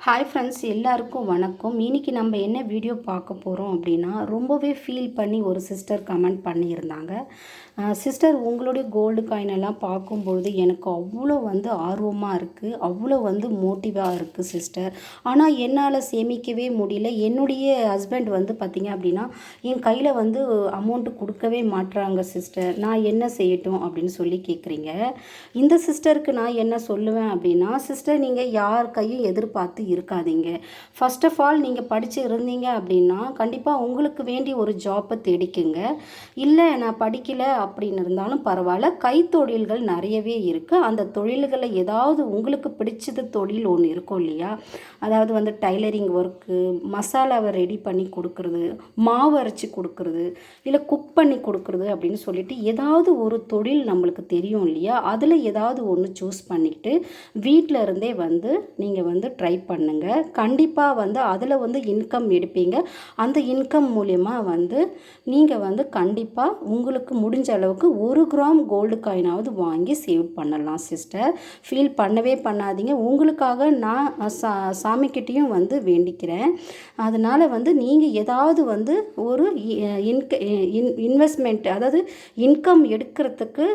Hi friends எல்லாருக்கும் வணக்கம். இன்னைக்கு நம்ம என்ன வீடியோ பார்க்க போகிறோம் அப்படின்னா ரொம்பவே ஃபீல் பண்ணி ஒரு சிஸ்டர் கமெண்ட் பண்ணியிருந்தாங்க. சிஸ்டர் உங்களுடைய கோல்டு காயினெல்லாம் பார்க்கும்பொழுது எனக்கு அவ்வளோ வந்து ஆர்வமாக இருக்குது அவ்வளோ வந்து மோட்டிவாக இருக்குது சிஸ்டர் ஆனால் என்னால் சேமிக்கவே முடியல. என்னுடைய ஹஸ்பண்ட் வந்து பார்த்திங்க அப்படின்னா என் கையில் வந்து அமௌண்ட்டு கொடுக்கவே மாட்டுறாங்க சிஸ்டர் நான் என்ன செய்யட்டும் அப்படின்னு சொல்லி கேட்குறீங்க இந்த சிஸ்டருக்கு நான் என்ன சொல்லுவேன் அப்படின்னா சிஸ்டர் நீங்கள் யார் கையும் எதிர்பார்த்து இருக்காதீங்க. ஃபர்ஸ்ட் ஆஃப் ஆல் நீங்கள் படித்து இருந்தீங்க அப்படின்னா கண்டிப்பாக உங்களுக்கு வேண்டி ஒரு ஜாப்பை தேடிக்குங்க. இல்லை நான் படிக்கலை அப்படின்னு இருந்தாலும் பரவாயில்ல. கைத்தொழில்கள் நிறையவே இருக்குது அந்த தொழில்களில் ஏதாவது உங்களுக்கு பிடிச்சது தொழில் ஒன்று இருக்கும் இல்லையா? அதாவது வந்து டைலரிங் ஒர்க்கு மசாலாவை ரெடி பண்ணி கொடுக்குறது மாவு அரைச்சி கொடுக்குறது இல்லை குக் பண்ணி கொடுக்குறது அப்படின்னு சொல்லிட்டு ஏதாவது ஒரு தொழில் நம்மளுக்கு தெரியும் இல்லையா? அதில் ஏதாவது ஒன்று சூஸ் பண்ணிக்கிட்டு வீட்டில் இருந்தே வந்து நீங்கள் வந்து ட்ரை பண்ணுங்கள் கண்டிப்பாக வந்து அதில் வந்து இன்கம் எடுப்பீங்க. அந்த இன்கம் மூலயமா வந்து நீங்கள் வந்து கண்டிப்பாக உங்களுக்கு முடிஞ்ச அளவுக்கு ஒரு கிராம் கோல்டு காயினாவது வாங்கி சேவ் பண்ணலாம் சிஸ்டர் ஃபீல் பண்ணவே பண்ணாதீங்க. உங்களுக்காக நான் சா சாமிக்கிட்டேயும் வந்து வேண்டிக்கிறேன். அதனால் வந்து நீங்கள் ஏதாவது வந்து ஒரு இன்க இன் இன்வெஸ்ட்மெண்ட் அதாவது இன்கம் எடுக்கிறதுக்கு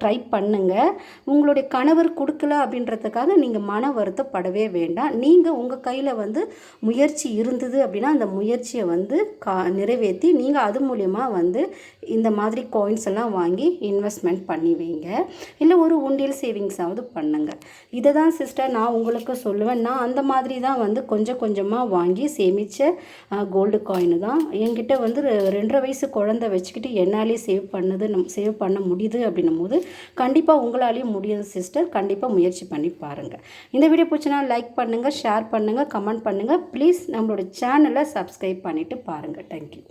ட்ரை பண்ணுங்கள் உங்களுடைய கணவர் கொடுக்கல அப்படின்றதுக்காக நீங்கள் மன வருத்தப்படவே வேண்டாம். நீங்கள் உங்கள் கையில் வந்து முயற்சி இருந்தது அப்படின்னா அந்த முயற்சியை வந்து கா நிறைவேற்றி நீங்கள் அது மூலயமா வந்து இந்த மாதிரி காயின்ஸ் எல்லாம் வாங்கி இன்வெஸ்ட்மெண்ட் பண்ணி வைங்க. இல்லை ஒரு உண்டியல் சேவிங்ஸாவது பண்ணுங்கள் இதை தான் சிஸ்டர் நான் உங்களுக்கு சொல்லுவேன். நான் அந்த மாதிரி தான் வந்து கொஞ்சம் கொஞ்சமாக வாங்கி சேமித்த கோல்டு காயின் தான். என்கிட்ட வந்து ரெண்டரை வயசு குழந்தை வச்சுக்கிட்டு என்னாலே சேவ் பண்ணுது நம் சேவ் பண்ண முடியுது அப்படின்னும் போது கண்டிப்பாக உங்களாலேயும் முடியுது சிஸ்டர் கண்டிப்பாக முயற்சி பண்ணி பாருங்கள் இந்த வீடியோ பிடிச்சினா லைக் பண்ணுங்கள் ஷேர் ஷேர் பண்ணுங்கள் கமெண்ட் பண்ணுங்கள் ப்ளீஸ் நம்மளோட சேனலை சப்ஸ்கிரைப் பண்ணிவிட்டு பாருங்கள் தேங்க்யூ